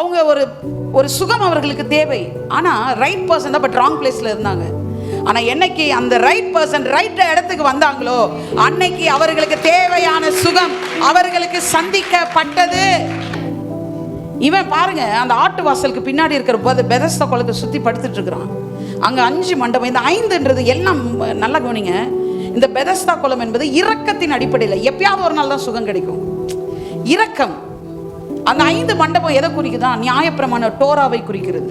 அவங்க ஒரு ஒரு சுகம் அவர்களுக்கு தேவை. ஆனால் ரைட் பர்சன் தான் பட் ராங் பிளேஸில் இருந்தாங்க. ஆனால் என்னைக்கு அந்த ரைட் பர்சன் ரைட் இடத்துக்கு வந்தாங்களோ அன்னைக்கு அவர்களுக்கு தேவையான சுகம் அவர்களுக்கு சந்திக்கப்பட்டது. இவன் பாருங்க அந்த ஆட்டு வாசலுக்கு பின்னாடி இருக்கிற போது பெதஸ்த குளத்தை சுற்றி படுத்துட்டு இருக்கிறான். அங்கே அஞ்சு மண்டபம் இந்த ஐந்துன்றது எல்லாம் நல்லா கவனிங்க. இந்த பெதஸ்தா குளம் என்பது இரக்கத்தின் அடிப்படையில் எப்பயாவது ஒரு நாள் தான் சுகம் கிடைக்கும். இரக்கம். அந்த ஐந்து மண்டபம் எதை குறிக்குதா நியாயப்பிரமாண டோராவை குறிக்கிறது.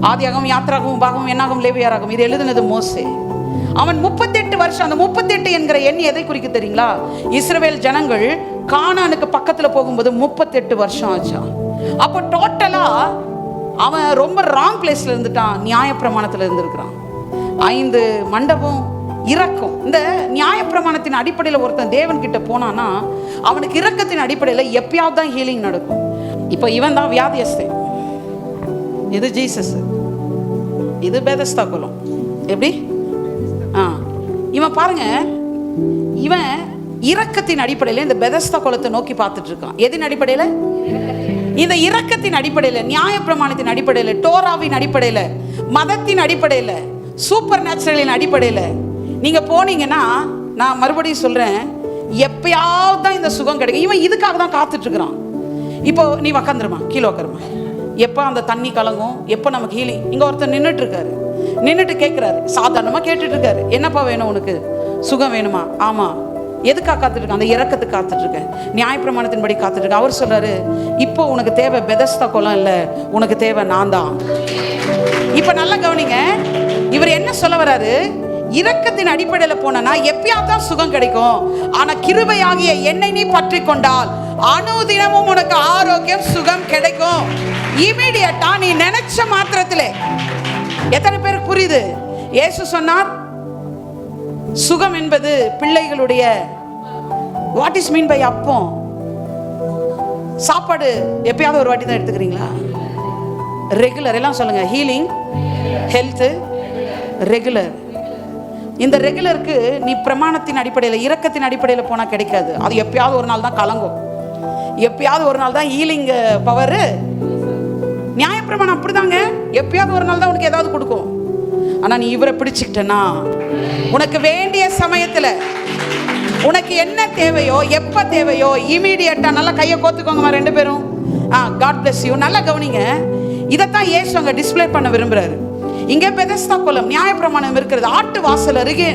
ஆதியாகவும் யாத்திராகவும் பாகவும் என்னாகும் லேவியாராகும் இது எழுதுனது மோசே. அவன் முப்பத்தெட்டு வருஷம் அந்த முப்பத்தெட்டு என்கிற எண் எதை குறிக்க தெரியுங்களா? இஸ்ரவேல் ஜனங்கள் கானானுக்கு பக்கத்தில் போகும்போது முப்பத்தெட்டு வருஷம் ஆச்சா. அப்போ டோட்டலா அவன் ரொம்ப ராங் பிளேஸ்ல இருந்துட்டான் நியாயப்பிரமாணத்தில் இருந்திருக்கிறான். ஐந்து மண்டபம் இறக்கம் இந்த நியாயப்பிரமாணத்தின் அடிப்படையில் ஒருத்தன் தேவன் கிட்ட போனானா அவனுக்கு இறக்கத்தின் அடிப்படையில் எப்பயாவது தான் ஹீலிங் நடக்கும். இப்போ இவன் தான் வியாதியஸ்தன் இது ஜீசஸ் இது பேதஸ்தா குலம் எப்படி? ஆ. இவன் பாருங்க இவன் இரக்கத்தின் அடிப்படையில் இந்த பெதஸ்தா குலத்தை நோக்கி பார்த்துட்டு இருக்கான் எதின் அடிப்படையில்? இந்த இரக்கத்தின் அடிப்படையில் நியாயப்பிரமாணத்தின் அடிப்படையில் டோராவின் அடிப்படையில் மதத்தின் அடிப்படையில் சூப்பர் நேச்சுரலின் அடிப்படையில் நீங்க போனீங்கன்னா நான் மறுபடியும் சொல்றேன் எப்பயாவது தான் இந்த சுகம் கிடைக்கும். இவன் இதுக்காக தான் காத்துட்டு இருக்கிறான் இப்போ நீ உக்காந்துருமா கீழே உக்காருமா. எப்போ அந்த தண்ணி கலங்கும் எப்போ நமக்கு ஹீலிங் இங்கே ஒருத்தர் நின்றுட்டுருக்காரு நின்றுட்டு கேட்குறாரு சாதாரணமாக கேட்டுட்டு இருக்காரு என்னப்பா வேணும் உனக்கு? சுகம் வேணுமா? ஆமாம் எதுக்காக காத்துட்டு அந்த இறக்கத்துக்கு காத்துட்டு இருக்கேன் நியாயப்பிரமாணத்தின்படி காத்துட்டு இருக்கேன் அவர் சொல்றாரு இப்போ உனக்கு தேவை பெதஸ்தா குளம் இல்லை. உனக்கு தேவை நான் தான். இப்போ நல்லா கவனிங்க. இவர் என்ன சொல்ல வர்றாரு இரக்கத்தின் அடிப்படையில் போனா எப்பயாவது தான் சுகம் கிடைக்கும். ஆனா கிருபையாகிய என்னை நீ பற்றி கொண்டால் அணுதினமும் உனக்கு ஆரோக்கியம் சுகம் கிடைக்கும். இமீடியட்டா நீ நினைச்ச மாத்திரத்துல. எத்தனை பேருக்கு புரியுது? இயேசு சொன்னார் சுகம் என்பது பிள்ளைகளுடைய வாட் இஸ் மீன் பை அப்பம்? சாப்பாடு எப்பயாவது ஒரு வாட்டி தான் எடுத்துக்கிறீங்களா? ரெகுலர் எல்லாம் சொல்லுங்க. ஹீலிங் ஹெல்த்து ரெகுலர் இந்த ரெகுலருக்கு நீ பிரமாணத்தின் அடிப்படையில் இரக்கத்தின் அடிப்படையில் போனால் கிடைக்காது. அது எப்பயாவது ஒரு நாள் தான் கலங்கும். எப்பயாவது ஒரு நாள் தான் ஹீலிங் பவர் நியாயப்பிரமாணம் அப்படிதாங்க. எப்பயாவது ஒரு நாள் தான் உனக்கு ஏதாவது கொடுக்கும். ஆனால் நீ இவரை பிடிச்சிக்கிட்டனா உனக்கு வேண்டிய சமயத்தில் உனக்கு என்ன தேவையோ எப்போ தேவையோ இமீடியட்டாக நல்லா கையை கோத்துக்கோங்கம்மா ரெண்டு பேரும். ஆ காட் பிளஸ் யூ நல்லா கவனிங்க. இதைத்தான் ஏசு அங்கே டிஸ்ப்ளே பண்ண விரும்புகிறாரு இங்கே பெதஸ்தா குளம் நியாயப்பிரமாணம் இருக்கிறது. ஆட்டு வாசல் அருகே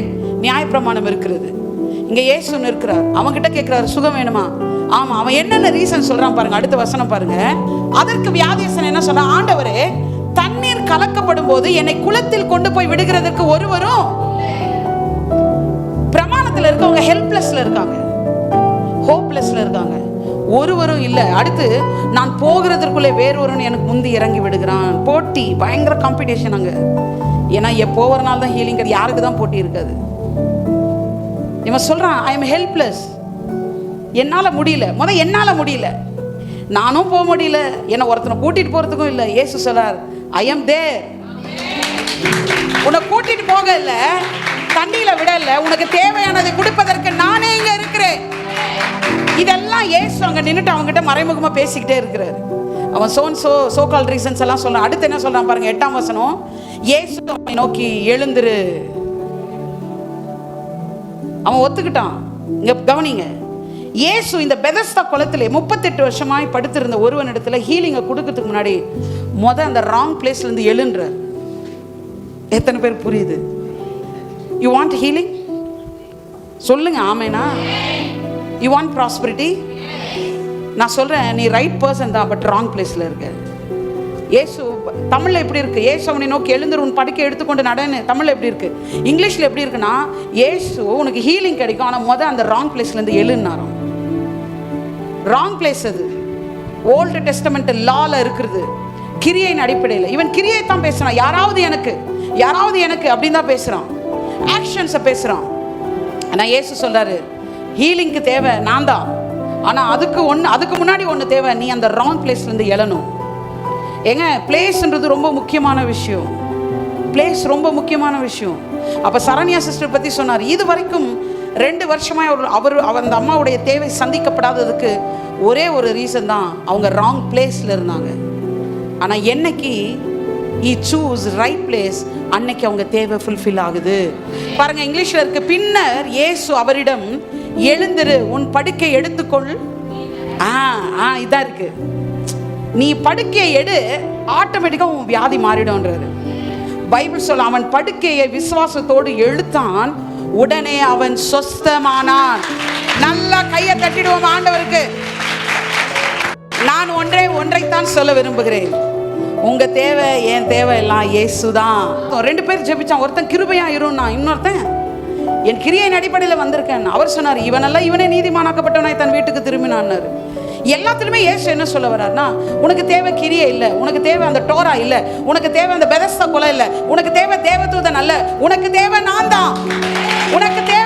நியாயப்பிரமாணம் இருக்கிறது. இங்கே இயேசு இருக்கிறார் அவன்கிட்ட கேட்குறாரு சுகம் வேணுமா? ஆமா அவன் என்னென்ன ரீசன் சொல்றான் பாருங்க அடுத்த வசனம் பாருங்க. அதற்கு வியாதியசன் என்ன சொல்றான் ஆண்டவரே தண்ணீர் கலக்கப்படும் போது என்னை குளத்தில் கொண்டு போய் விடுகிறதுக்கு ஒருவரும் பிரமாணத்தில் இருக்கவங்க ஹெல்ப்லெஸ்ல இருக்காங்க. ஹோப்லெஸ்ல இருக்காங்க. ஒருவரும் இல்லை. அடுத்து நான் போகிறதற்குள்ளே வேறொருவன் எனக்கு முந்தி இறங்கி விடுகிறான். போட்டி பயங்கர காம்படிஷன் அங்கே. ஏன்னா எப்போ ஒரு நாள் தான் ஹீலிங் யாருக்கு தான் போட்டி இருக்காது. இவன் சொல்கிறான் ஐ எம் ஹெல்ப்லெஸ் என்னால் முடியல. முத என்னால் முடியல. நானும் போக முடியல. என்னை ஒருத்தனை கூட்டிட்டு போகிறதுக்கும் இல்லை. இயேசு சொல்கிறார் ஐ எம் தே உன்னை கூட்டிட்டு போக இல்லை. தண்ணியில் விட உனக்கு தேவையானதை கொடுப்பதற்கு நானே இங்கே இருக்கிறேன். இதெல்லாம் ஏசு அங்கே நின்றுட்டு அவங்ககிட்ட மறைமுகமாக பேசிக்கிட்டே இருக்கிறாரு. அவன் சோன் சோ சோ கால் ரீசன்ஸ் எல்லாம் சொல்றான். அடுத்து என்ன சொல்றான் பாருங்க எட்டாம் வசனம். ஏசு அவனை நோக்கி எழுந்துரு. அவன் ஒத்துக்கிட்டான். இங்க கவனிங்க. ஏசு இந்த பெதஸ்தா குளத்திலே முப்பத்தெட்டு வருஷமாய் படுத்திருந்த ஒருவனிடத்துல ஹீலிங்கை கொடுக்கறதுக்கு முன்னாடி முத அந்த ராங் பிளேஸ்ல இருந்து எழுன்றார் எத்தனை பேர் புரியுது? யூ வாண்ட் ஹீலிங் சொல்லுங்க ஆமேனா. யூ வாண்ட் ப்ராஸ்பரிட்டி நான் சொல்கிறேன் நீ ரைட் பர்சன் தான் பட் ராங் பிளேஸில் இருக்க. ஏசு தமிழ்ல எப்படி இருக்கு? ஏசு அவனை நோக்கி எழுந்துரு உன் படுக்கை எடுத்துக்கொண்டு நடன்னு. தமிழ்ல எப்படி இருக்கு? இங்கிலீஷ்ல எப்படி இருக்குன்னா ஏசு உனக்கு ஹீலிங் கிடைக்கும் ஆனா முத அந்த ராங் பிளேஸ்ல இருந்து ராங் பிளேஸ் அது. ஓல்டு டெஸ்டமெண்ட் லால இருக்கிறது. கிரியையின் அடிப்படையில். இவன் கிரியை தான் பேசுறான். யாராவது எனக்கு யாராவது எனக்கு அப்படின்னு தான் பேசுறான். ஆக்ஷன்ஸை பேசுறான். ஆனா ஏசு சொல்றாரு ஹீலிங்க்கு தேவை நான் தான் ஆனால் அதுக்கு ஒன்று அதுக்கு முன்னாடி ஒன்று தேவை நீ அந்த ராங் பிளேஸ்லேருந்து எழணும். ஏங்க பிளேஸ்ன்றது ரொம்ப முக்கியமான விஷயம். பிளேஸ் ரொம்ப முக்கியமான விஷயம். அப்போ சரண்யா சிஸ்டர் பற்றி சொன்னார். இது வரைக்கும் ரெண்டு வருஷமாக அவர் அவர் அவர் அந்த அம்மாவுடைய தேவை சந்திக்கப்படாததுக்கு ஒரே ஒரு ரீசன் தான் அவங்க ராங் பிளேஸில் இருந்தாங்க. ஆனால் என்னைக்கு ஈ சூஸ் ரைட் பிளேஸ் அன்னைக்கு அவங்க தேவை ஃபுல்ஃபில் ஆகுது. பாருங்க இங்கிலீஷில் இருக்கு பின்னர் இயேசு அவரிடம் எழுந்திரு உன் படுக்கை எடுத்துக்கொள். ஆ ஆ இதாக இருக்கு. நீ படுக்கையை எடு ஆட்டோமேட்டிக்காக உன் வியாதி மாறிடும்ன்றது. பைபிள் சொல்ல அவன் படுக்கையை விசுவாசத்தோடு எழுத்தான் உடனே அவன் சொஸ்தமானான். நல்லா கையை தட்டிடுவோம் ஆண்டவருக்கு. நான் ஒன்றே ஒன்றைத்தான் சொல்ல விரும்புகிறேன். உங்க தேவை என் தேவை எல்லாம் இயேசுதான். ரெண்டு பேர் ஜெபிச்சான் ஒருத்தன் கிருபையா இருந்தான் இன்னொருத்தன் என் கிரியின் அடிப்படையில் வந்திருக்கேன். அவர் சொன்னார் இவனெல்லாம் இவனே நீதிமானாக்கப்பட்டவனாய் தன் வீட்டுக்கு திரும்பினான்னாரு. எல்லாத்துலயுமே ஏசு என்ன சொல்ல வர்றாருன்னா உனக்கு தேவை கிரியை இல்லை உனக்கு தேவை அந்த டோரா இல்லை உனக்கு தேவை அந்த பெதஸ்த கொலை இல்லை உனக்கு தேவை தேவதூதன் அல்ல உனக்கு தேவை நான் தான் உனக்கு தேவை